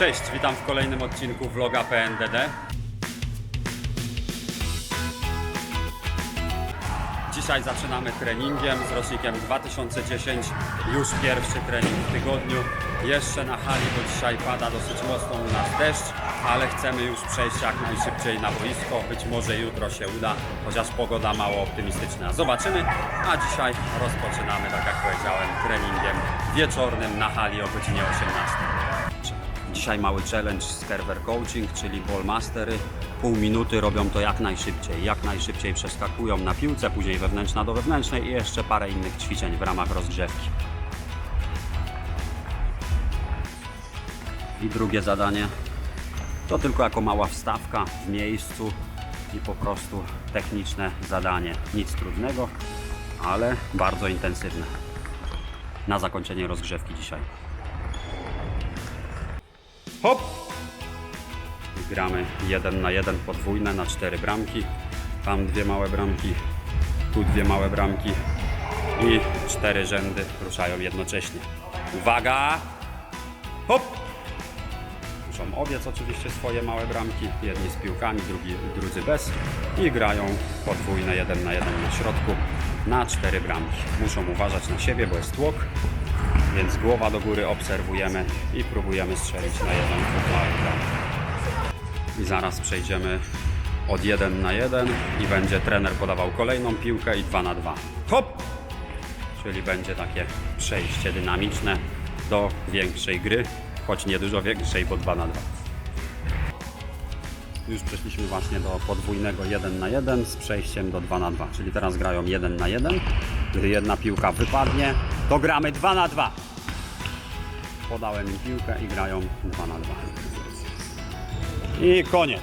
Cześć, witam w kolejnym odcinku vloga PNDD. Dzisiaj zaczynamy treningiem z rocznikiem 2010. Już pierwszy trening w tygodniu. Jeszcze na hali, bo dzisiaj pada dosyć mocno u nas deszcz, ale chcemy już przejść jak najszybciej na boisko. Być może jutro się uda, chociaż pogoda mało optymistyczna. Zobaczymy. A dzisiaj rozpoczynamy, tak jak powiedziałem, treningiem wieczornym na hali o godzinie 18. Dzisiaj mały challenge z Kerber Coaching, czyli ballmastery. Pół minuty robią to jak najszybciej. Jak najszybciej przeskakują na piłce, później wewnętrzna do wewnętrznej i jeszcze parę innych ćwiczeń w ramach rozgrzewki. I drugie zadanie to tylko jako mała wstawka w miejscu i po prostu techniczne zadanie. Nic trudnego, ale bardzo intensywne. Na zakończenie rozgrzewki dzisiaj. Hop! Gramy jeden na jeden podwójne na cztery bramki. Tam dwie małe bramki, tu dwie małe bramki i cztery rzędy ruszają jednocześnie. Uwaga! Hop! Muszą obiec oczywiście swoje małe bramki, jedni z piłkami, drugi, drudzy bez i grają podwójne jeden na jeden na środku na cztery bramki. Muszą uważać na siebie, bo jest tłok, więc głowa do góry obserwujemy i próbujemy strzelić na lub małą bramkę. I zaraz przejdziemy od 1 na 1 i będzie trener podawał kolejną piłkę i 2 na 2. Hop! Czyli będzie takie przejście dynamiczne do większej gry, choć nie dużo większej, bo 2 na 2. Już przeszliśmy właśnie do podwójnego 1 na 1 z przejściem do 2 na 2. Czyli teraz grają 1 na 1. Gdy jedna piłka wypadnie, to gramy 2 na 2. Podałem im piłkę i grają 2 na 2. I koniec.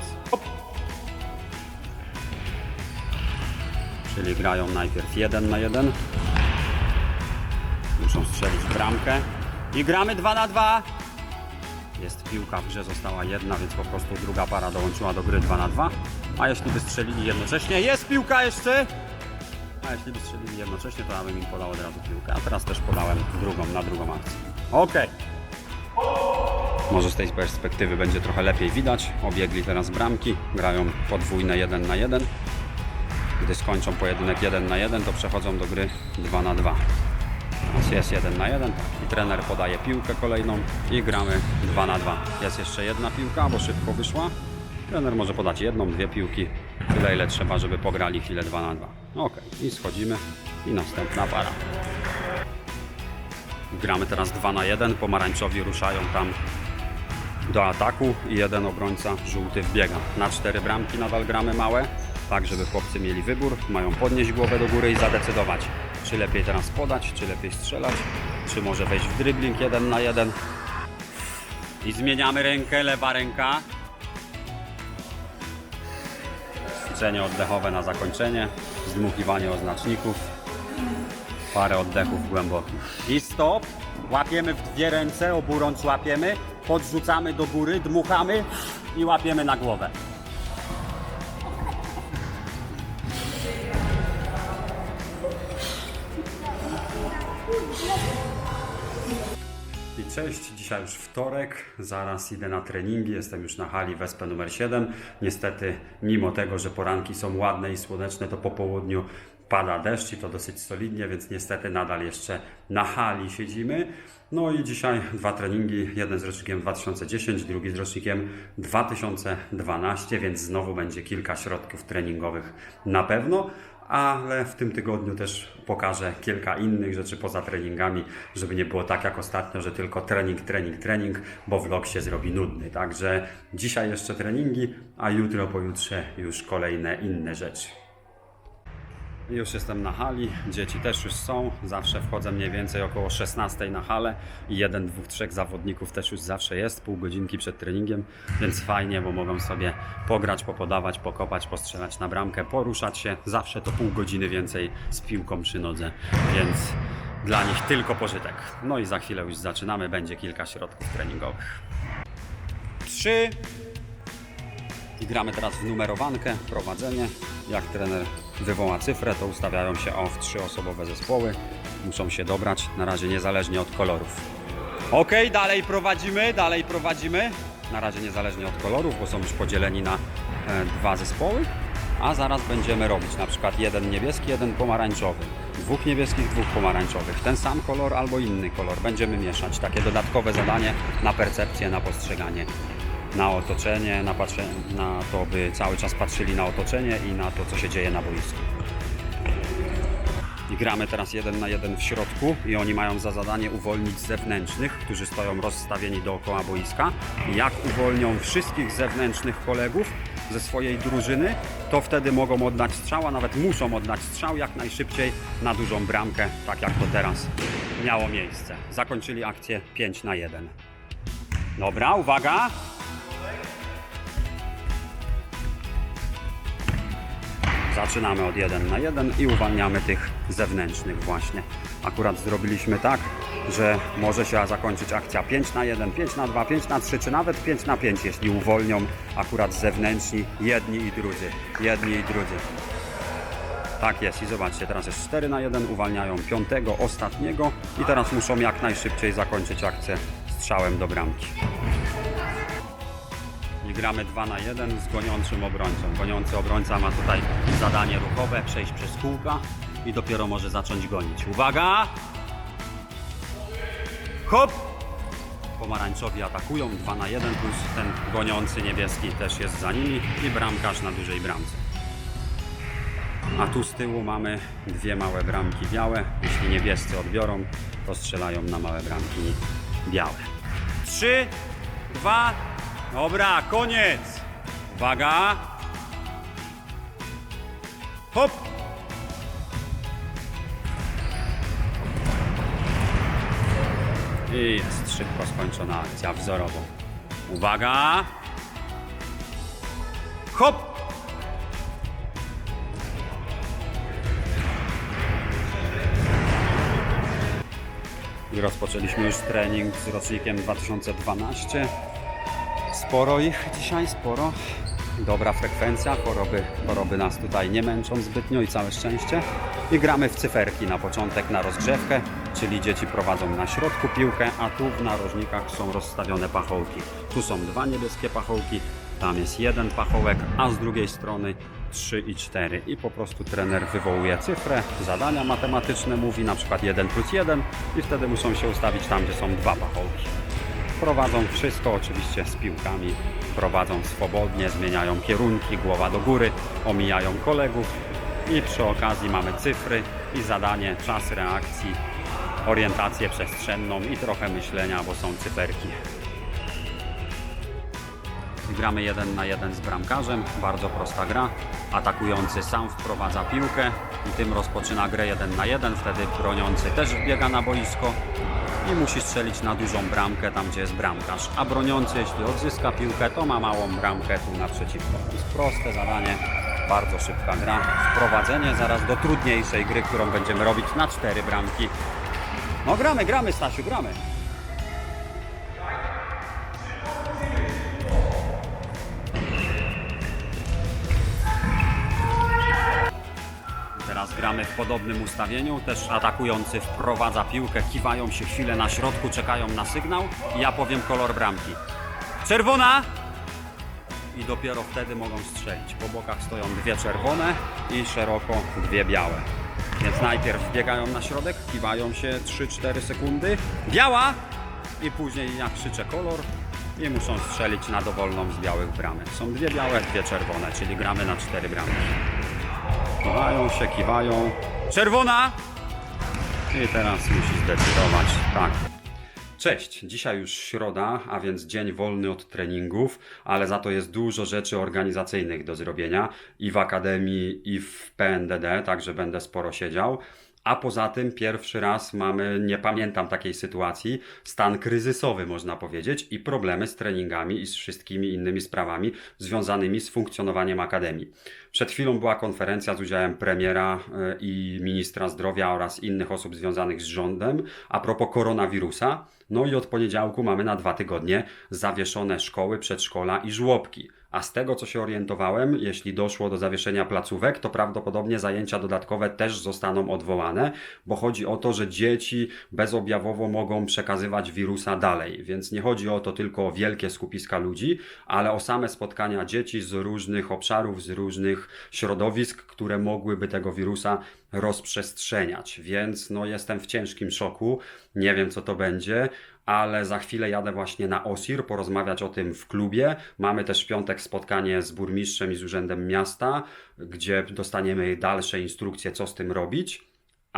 Czyli grają najpierw 1 na 1. Muszą strzelić bramkę. I gramy 2 na 2. Jest piłka w grze, została jedna, więc po prostu druga para dołączyła do gry 2 na 2. A jeśli by strzelili jednocześnie, jest piłka jeszcze! A jeśli by strzelili jednocześnie, to ja bym im podał od razu piłkę. A teraz też podałem drugą na drugą akcję. Okej. Może z tej perspektywy będzie trochę lepiej widać. Obiegli teraz bramki, grają podwójne 1 na 1. Gdy skończą pojedynek 1 na 1, to przechodzą do gry 2 na 2. Jest 1 na 1 i trener podaje piłkę kolejną i gramy 2 na 2. Jest jeszcze jedna piłka, bo szybko wyszła. Trener może podać jedną, dwie piłki, tyle ile trzeba, żeby pograli chwilę 2 na 2. Ok, i schodzimy i następna para. Gramy teraz 2 na 1, pomarańczowi ruszają tam do ataku i jeden obrońca żółty wbiega. Na cztery bramki nadal gramy małe, tak żeby chłopcy mieli wybór, mają podnieść głowę do góry i zadecydować, czy lepiej teraz podać, czy lepiej strzelać, czy może wejść w dribbling jeden na jeden. I zmieniamy rękę, lewa ręka. Ćwiczenie oddechowe na zakończenie, zdmuchiwanie oznaczników, parę oddechów głębokich. I stop, łapiemy w dwie ręce, oburącz łapiemy, podrzucamy do góry, dmuchamy i łapiemy na głowę. Cześć, dzisiaj już wtorek, zaraz idę na treningi, jestem już na hali Wespe numer 7. Niestety, mimo tego, że poranki są ładne i słoneczne, to po południu pada deszcz i to dosyć solidnie, więc niestety nadal jeszcze na hali siedzimy. No i dzisiaj dwa treningi, jeden z rocznikiem 2010, drugi z rocznikiem 2012, więc znowu będzie kilka środków treningowych na pewno ale w tym tygodniu też pokażę kilka innych rzeczy poza treningami, żeby nie było tak jak ostatnio, że tylko trening, trening, trening, bo vlog się zrobi nudny. Także dzisiaj jeszcze treningi, a jutro, pojutrze już kolejne inne rzeczy. Już jestem na hali, dzieci też już są. Zawsze wchodzę mniej więcej około 16 na halę i jeden, dwóch, trzech zawodników też już zawsze jest, pół godzinki przed treningiem, więc fajnie, bo mogą sobie pograć, popodawać, pokopać, postrzelać na bramkę, poruszać się. Zawsze to pół godziny więcej z piłką przy nodze, więc dla nich tylko pożytek. No i za chwilę już zaczynamy, będzie kilka środków treningowych. Trzy, i gramy teraz w numerowankę, prowadzenie. Jak trener wywoła cyfrę, to ustawiają się o w trzyosobowe zespoły. Muszą się dobrać, na razie niezależnie od kolorów. Ok, dalej prowadzimy, dalej prowadzimy. Na razie niezależnie od kolorów, bo są już podzieleni na e, dwa zespoły. A zaraz będziemy robić na przykład jeden niebieski, jeden pomarańczowy. Dwóch niebieskich, dwóch pomarańczowych. Ten sam kolor albo inny kolor. Będziemy mieszać. Takie dodatkowe zadanie na percepcję, na postrzeganie, na otoczenie, na, patrze, na to, by cały czas patrzyli na otoczenie i na to, co się dzieje na boisku. I gramy teraz jeden na jeden w środku i oni mają za zadanie uwolnić zewnętrznych, którzy stoją rozstawieni dookoła boiska. Jak uwolnią wszystkich zewnętrznych kolegów ze swojej drużyny, to wtedy mogą oddać strzał, a nawet muszą oddać strzał jak najszybciej na dużą bramkę, tak jak to teraz miało miejsce. Zakończyli akcję 5 na 1. Dobra, uwaga! Zaczynamy od 1 na 1 i uwalniamy tych zewnętrznych właśnie. Akurat zrobiliśmy tak, że może się zakończyć akcja 5 na 1, 5 na 2, 5 na 3, czy nawet 5 na 5, jeśli uwolnią akurat zewnętrzni jedni i drudzy. Jedni i drudzy. Tak jest i zobaczcie, teraz jest 4 na 1, uwalniają piątego, ostatniego i teraz muszą jak najszybciej zakończyć akcję strzałem do bramki. Gramy 2 na 1 z goniącym obrońcą. Goniący obrońca ma tutaj zadanie ruchowe, przejść przez kółka i dopiero może zacząć gonić. Uwaga! Hop! Pomarańczowi atakują 2 na 1 plus ten goniący niebieski też jest za nimi i bramkarz na dużej bramce. A tu z tyłu mamy dwie małe bramki białe. Jeśli niebiescy odbiorą, to strzelają na małe bramki białe. Trzy, dwa, dobra, koniec. Uwaga. Hop. I jest szybko skończona akcja wzorowo. Uwaga. Hop. I rozpoczęliśmy już trening z rocznikiem 2012. Sporo ich dzisiaj, sporo. Dobra frekwencja, choroby, choroby nas tutaj nie męczą zbytnio i całe szczęście. I gramy w cyferki na początek, na rozgrzewkę, czyli dzieci prowadzą na środku piłkę, a tu w narożnikach są rozstawione pachołki. Tu są dwa niebieskie pachołki, tam jest jeden pachołek, a z drugiej strony 3 i 4. I po prostu trener wywołuje cyfrę, zadania matematyczne mówi na przykład 1 plus 1 i wtedy muszą się ustawić tam, gdzie są dwa pachołki. Prowadzą wszystko oczywiście z piłkami, prowadzą swobodnie, zmieniają kierunki, głowa do góry, omijają kolegów i przy okazji mamy cyfry i zadanie, czas reakcji, orientację przestrzenną i trochę myślenia, bo są cyferki. Gramy jeden na jeden z bramkarzem, bardzo prosta gra. Atakujący sam wprowadza piłkę i tym rozpoczyna grę jeden na jeden. Wtedy broniący też wbiega na boisko i musi strzelić na dużą bramkę tam, gdzie jest bramkarz. A broniący, jeśli odzyska piłkę, to ma małą bramkę tu naprzeciwko. Jest proste zadanie, bardzo szybka gra. Wprowadzenie zaraz do trudniejszej gry, którą będziemy robić na cztery bramki. No gramy, gramy Stasiu, gramy. Gramy w podobnym ustawieniu. Też atakujący wprowadza piłkę, kiwają się chwilę na środku, czekają na sygnał ja powiem kolor bramki. Czerwona! I dopiero wtedy mogą strzelić. Po bokach stoją dwie czerwone i szeroko dwie białe. Więc najpierw biegają na środek, kiwają się 3-4 sekundy. Biała! I później ja krzyczę kolor i muszą strzelić na dowolną z białych bramek. Są dwie białe, dwie czerwone, czyli gramy na cztery bramki. Kiwają się, kiwają. Czerwona! I teraz musi zdecydować. Tak. Cześć, dzisiaj już środa, a więc dzień wolny od treningów, ale za to jest dużo rzeczy organizacyjnych do zrobienia i w Akademii, i w PNDD, także będę sporo siedział. A poza tym pierwszy raz mamy, nie pamiętam takiej sytuacji, stan kryzysowy można powiedzieć i problemy z treningami i z wszystkimi innymi sprawami związanymi z funkcjonowaniem Akademii. Przed chwilą była konferencja z udziałem premiera e, i ministra zdrowia oraz innych osób związanych z rządem a propos koronawirusa. No i od poniedziałku mamy na dwa tygodnie zawieszone szkoły, przedszkola i żłobki. A z tego, co się orientowałem, jeśli doszło do zawieszenia placówek, to prawdopodobnie zajęcia dodatkowe też zostaną odwołane, bo chodzi o to, że dzieci bezobjawowo mogą przekazywać wirusa dalej. Więc nie chodzi o to tylko o wielkie skupiska ludzi, ale o same spotkania dzieci z różnych obszarów, z różnych środowisk, które mogłyby tego wirusa rozprzestrzeniać. Więc no, jestem w ciężkim szoku. Nie wiem, co to będzie ale za chwilę jadę właśnie na OSIR porozmawiać o tym w klubie. Mamy też w piątek spotkanie z burmistrzem i z urzędem miasta, gdzie dostaniemy dalsze instrukcje, co z tym robić.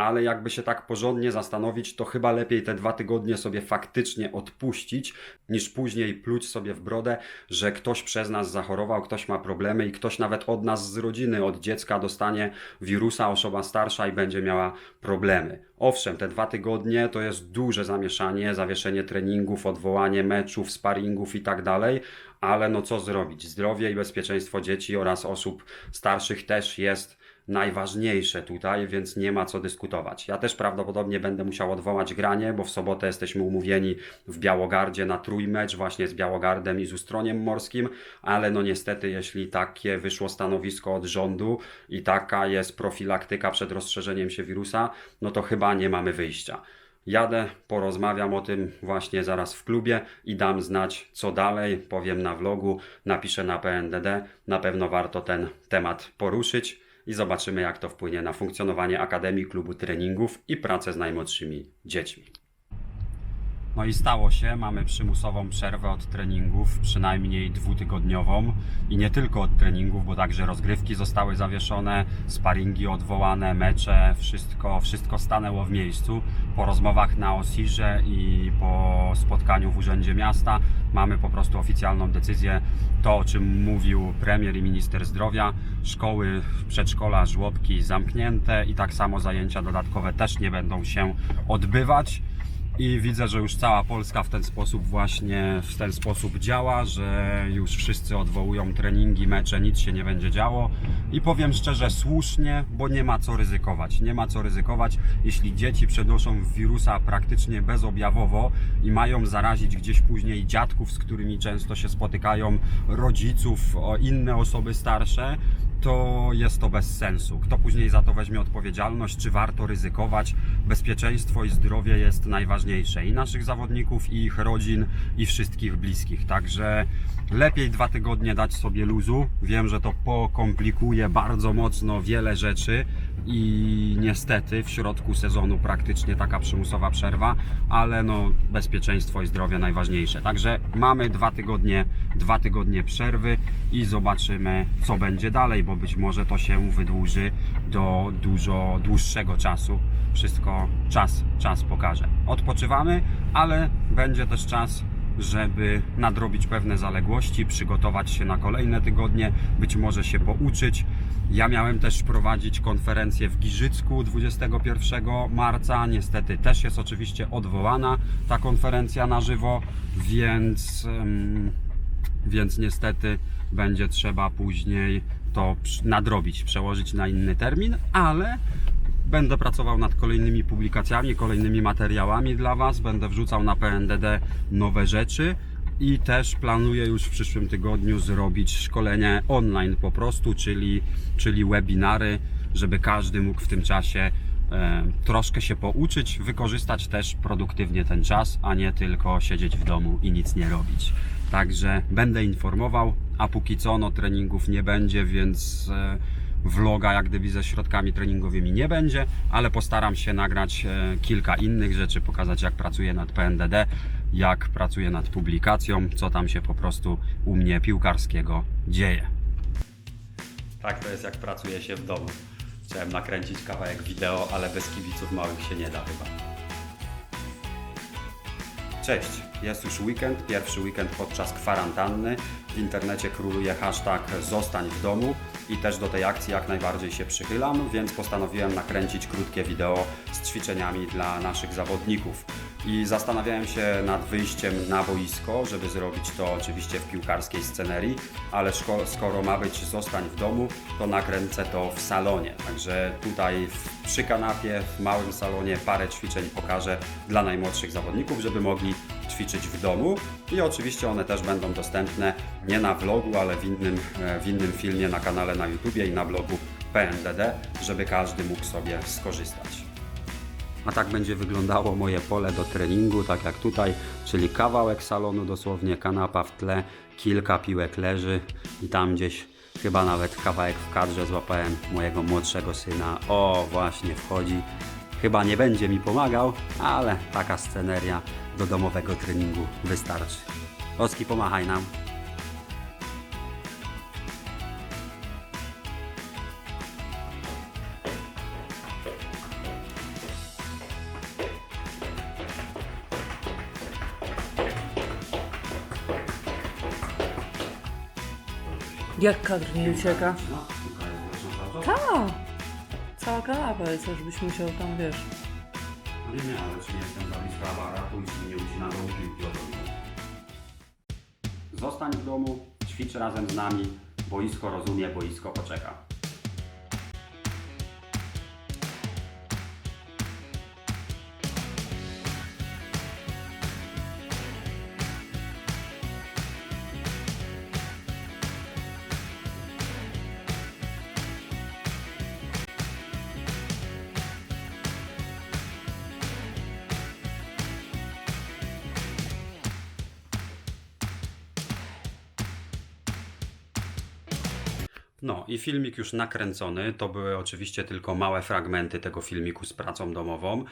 Ale jakby się tak porządnie zastanowić, to chyba lepiej te dwa tygodnie sobie faktycznie odpuścić, niż później pluć sobie w brodę, że ktoś przez nas zachorował, ktoś ma problemy i ktoś nawet od nas z rodziny, od dziecka dostanie wirusa, osoba starsza i będzie miała problemy. Owszem, te dwa tygodnie to jest duże zamieszanie, zawieszenie treningów, odwołanie meczów, sparingów i tak dalej, ale no co zrobić? Zdrowie i bezpieczeństwo dzieci oraz osób starszych też jest najważniejsze tutaj, więc nie ma co dyskutować. Ja też prawdopodobnie będę musiał odwołać granie, bo w sobotę jesteśmy umówieni w Białogardzie na trójmecz właśnie z Białogardem i z Ustroniem Morskim, ale no niestety, jeśli takie wyszło stanowisko od rządu i taka jest profilaktyka przed rozszerzeniem się wirusa, no to chyba nie mamy wyjścia. Jadę, porozmawiam o tym właśnie zaraz w klubie i dam znać, co dalej. Powiem na vlogu, napiszę na PNDD. Na pewno warto ten temat poruszyć i zobaczymy, jak to wpłynie na funkcjonowanie Akademii Klubu Treningów i pracę z najmłodszymi dziećmi. No i stało się, mamy przymusową przerwę od treningów, przynajmniej dwutygodniową i nie tylko od treningów, bo także rozgrywki zostały zawieszone, sparingi odwołane, mecze, wszystko, wszystko stanęło w miejscu. Po rozmowach na Osirze i po spotkaniu w Urzędzie Miasta mamy po prostu oficjalną decyzję, to o czym mówił premier i minister zdrowia, szkoły, przedszkola, żłobki zamknięte i tak samo zajęcia dodatkowe też nie będą się odbywać. I widzę, że już cała Polska w ten sposób właśnie w ten sposób działa, że już wszyscy odwołują treningi, mecze, nic się nie będzie działo. I powiem szczerze, słusznie, bo nie ma co ryzykować. Nie ma co ryzykować, jeśli dzieci przenoszą wirusa praktycznie bezobjawowo i mają zarazić gdzieś później dziadków, z którymi często się spotykają, rodziców, inne osoby starsze, to jest to bez sensu. Kto później za to weźmie odpowiedzialność, czy warto ryzykować? Bezpieczeństwo i zdrowie jest najważniejsze i naszych zawodników, i ich rodzin, i wszystkich bliskich. Także lepiej dwa tygodnie dać sobie luzu. Wiem, że to pokomplikuje bardzo mocno wiele rzeczy i niestety w środku sezonu praktycznie taka przymusowa przerwa, ale no bezpieczeństwo i zdrowie najważniejsze. Także mamy dwa tygodnie, dwa tygodnie przerwy i zobaczymy co będzie dalej, bo być może to się wydłuży do dużo dłuższego czasu. Wszystko czas, czas pokaże. Odpoczywamy, ale będzie też czas żeby nadrobić pewne zaległości, przygotować się na kolejne tygodnie, być może się pouczyć. Ja miałem też prowadzić konferencję w Giżycku 21 marca. Niestety też jest oczywiście odwołana ta konferencja na żywo, więc, więc niestety będzie trzeba później to nadrobić, przełożyć na inny termin, ale Będę pracował nad kolejnymi publikacjami, kolejnymi materiałami dla Was. Będę wrzucał na PNDD nowe rzeczy i też planuję już w przyszłym tygodniu zrobić szkolenie online po prostu, czyli, czyli webinary, żeby każdy mógł w tym czasie e, troszkę się pouczyć, wykorzystać też produktywnie ten czas, a nie tylko siedzieć w domu i nic nie robić. Także będę informował, a póki co no, treningów nie będzie, więc e, vloga jak gdyby ze środkami treningowymi nie będzie, ale postaram się nagrać e, kilka innych rzeczy, pokazać jak pracuję nad PNDD, jak pracuję nad publikacją, co tam się po prostu u mnie piłkarskiego dzieje. Tak to jest jak pracuje się w domu. Chciałem nakręcić kawałek wideo, ale bez kibiców małych się nie da chyba. Cześć, jest już weekend, pierwszy weekend podczas kwarantanny. W internecie króluje hashtag zostań w domu i też do tej akcji jak najbardziej się przychylam, więc postanowiłem nakręcić krótkie wideo z ćwiczeniami dla naszych zawodników. I zastanawiałem się nad wyjściem na boisko, żeby zrobić to oczywiście w piłkarskiej scenerii, ale skoro ma być zostań w domu, to nakręcę to w salonie. Także tutaj przy kanapie, w małym salonie parę ćwiczeń pokażę dla najmłodszych zawodników, żeby mogli ćwiczyć w domu i oczywiście one też będą dostępne nie na vlogu, ale w innym, e, w innym filmie na kanale na YouTubie i na blogu PNDD, żeby każdy mógł sobie skorzystać. A tak będzie wyglądało moje pole do treningu, tak jak tutaj, czyli kawałek salonu, dosłownie kanapa w tle, kilka piłek leży i tam gdzieś chyba nawet kawałek w kadrze złapałem mojego młodszego syna. O, właśnie wchodzi. Chyba nie będzie mi pomagał, ale taka sceneria do domowego treningu wystarczy. Oski, pomachaj nam. Jak kadr nie ucieka? No, Tak! Cała kanapa jest, aż byś musiał tam, wiesz... No nie, nie, ale czy nie jestem za blisko aparatu i czy nie ucina do piłki. Zostań w domu, ćwicz razem z nami, boisko rozumie, boisko poczeka. I filmik już nakręcony. To były oczywiście tylko małe fragmenty tego filmiku z pracą domową.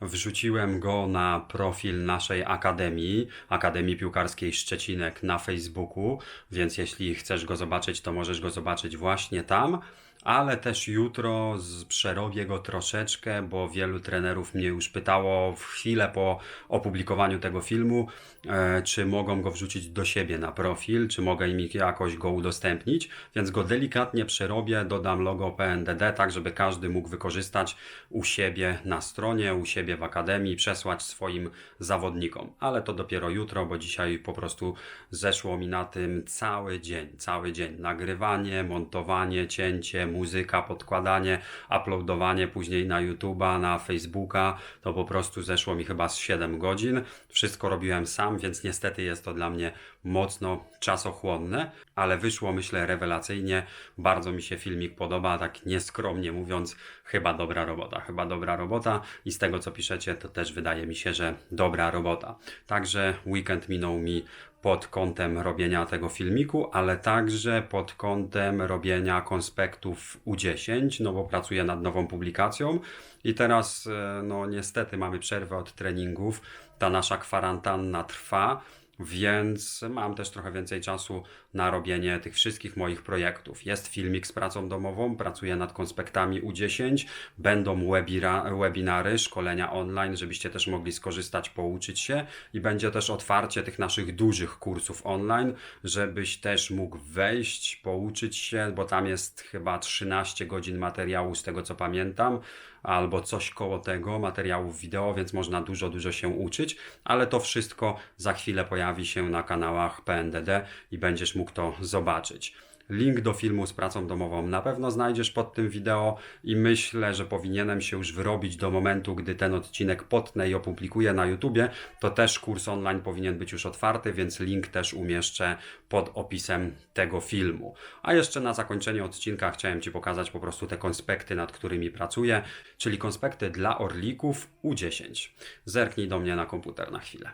Wrzuciłem go na profil naszej Akademii, Akademii Piłkarskiej Szczecinek na Facebooku, więc jeśli chcesz go zobaczyć, to możesz go zobaczyć właśnie tam. Ale też jutro przerobię go troszeczkę, bo wielu trenerów mnie już pytało w chwilę po opublikowaniu tego filmu, e, czy mogą go wrzucić do siebie na profil, czy mogę im jakoś go udostępnić, więc go delikatnie przerobię, dodam logo PNDD, tak żeby każdy mógł wykorzystać u siebie na stronie, u siebie w akademii, przesłać swoim zawodnikom. Ale to dopiero jutro, bo dzisiaj po prostu zeszło mi na tym cały dzień, cały dzień. Nagrywanie, montowanie, cięcie, muzyka, podkładanie, uploadowanie później na YouTube'a, na Facebooka, to po prostu zeszło mi chyba z 7 godzin. Wszystko robiłem sam, więc niestety jest to dla mnie mocno czasochłonne, ale wyszło myślę rewelacyjnie. Bardzo mi się filmik podoba, tak nieskromnie mówiąc, chyba dobra robota, chyba dobra robota i z tego co piszecie, to też wydaje mi się, że dobra robota. Także weekend minął mi pod kątem robienia tego filmiku, ale także pod kątem robienia konspektów U10, no bo pracuję nad nową publikacją. I teraz e, no niestety mamy przerwę od treningów, ta nasza kwarantanna trwa, więc mam też trochę więcej czasu na robienie tych wszystkich moich projektów. Jest filmik z pracą domową, pracuję nad konspektami U10, będą webira, webinary, szkolenia online, żebyście też mogli skorzystać, pouczyć się. I będzie też otwarcie tych naszych dużych kursów online, żebyś też mógł wejść, pouczyć się, bo tam jest chyba 13 godzin materiału z tego co pamiętam albo coś koło tego, materiałów wideo, więc można dużo, dużo się uczyć, ale to wszystko za chwilę pojawi się na kanałach PNDD i będziesz mógł to zobaczyć. Link do filmu z pracą domową na pewno znajdziesz pod tym wideo i myślę, że powinienem się już wyrobić do momentu, gdy ten odcinek potnę i opublikuję na YouTubie, to też kurs online powinien być już otwarty, więc link też umieszczę pod opisem tego filmu. A jeszcze na zakończenie odcinka chciałem Ci pokazać po prostu te konspekty, nad którymi pracuję, czyli konspekty dla orlików U10. Zerknij do mnie na komputer na chwilę.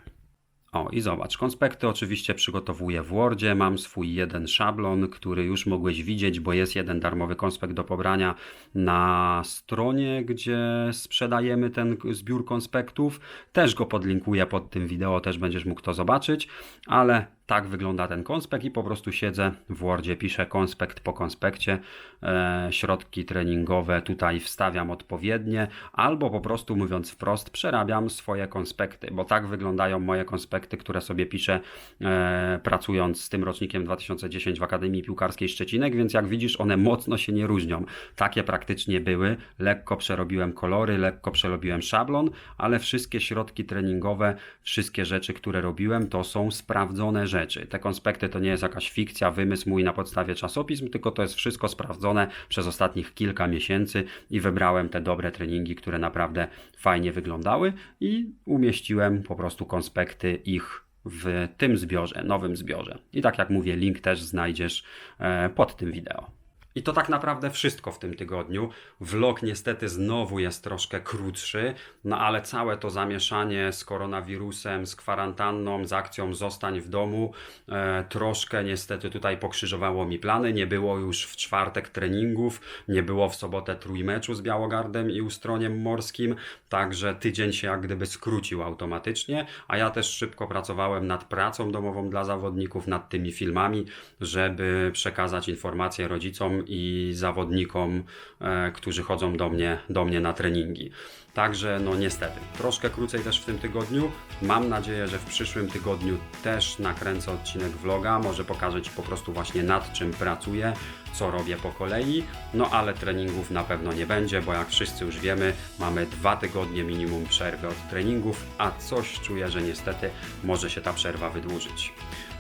O, i zobacz, konspekty oczywiście przygotowuję w Wordzie. Mam swój jeden szablon, który już mogłeś widzieć, bo jest jeden darmowy konspekt do pobrania na stronie, gdzie sprzedajemy ten zbiór konspektów. Też go podlinkuję pod tym wideo, też będziesz mógł to zobaczyć, ale tak wygląda ten konspekt i po prostu siedzę w Wordzie, piszę konspekt po konspekcie, e, środki treningowe tutaj wstawiam odpowiednie, albo po prostu mówiąc wprost, przerabiam swoje konspekty, bo tak wyglądają moje konspekty, które sobie piszę e, pracując z tym rocznikiem 2010 w Akademii Piłkarskiej Szczecinek, więc jak widzisz, one mocno się nie różnią. Takie praktycznie były, lekko przerobiłem kolory, lekko przerobiłem szablon, ale wszystkie środki treningowe, wszystkie rzeczy, które robiłem, to są sprawdzone rzeczy rzeczy. Te konspekty to nie jest jakaś fikcja, wymysł mój na podstawie czasopism, tylko to jest wszystko sprawdzone przez ostatnich kilka miesięcy i wybrałem te dobre treningi, które naprawdę fajnie wyglądały i umieściłem po prostu konspekty ich w tym zbiorze, nowym zbiorze. I tak jak mówię, link też znajdziesz e, pod tym wideo. I to tak naprawdę wszystko w tym tygodniu. Vlog niestety znowu jest troszkę krótszy, no ale całe to zamieszanie z koronawirusem, z kwarantanną, z akcją Zostań w domu, e, troszkę niestety tutaj pokrzyżowało mi plany. Nie było już w czwartek treningów, nie było w sobotę trójmeczu z Białogardem i Ustroniem Morskim, także tydzień się jak gdyby skrócił automatycznie, a ja też szybko pracowałem nad pracą domową dla zawodników, nad tymi filmami, żeby przekazać informacje rodzicom i zawodnikom, e, którzy chodzą do mnie, do mnie na treningi. Także no niestety, troszkę krócej też w tym tygodniu. Mam nadzieję, że w przyszłym tygodniu też nakręcę odcinek vloga. Może pokażę Ci po prostu właśnie nad czym pracuję, co robię po kolei. No ale treningów na pewno nie będzie, bo jak wszyscy już wiemy, mamy dwa tygodnie minimum przerwy od treningów, a coś czuję, że niestety może się ta przerwa wydłużyć.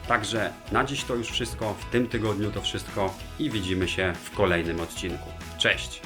Także na dziś to już wszystko, w tym tygodniu to wszystko i widzimy się w kolejnym odcinku. Cześć!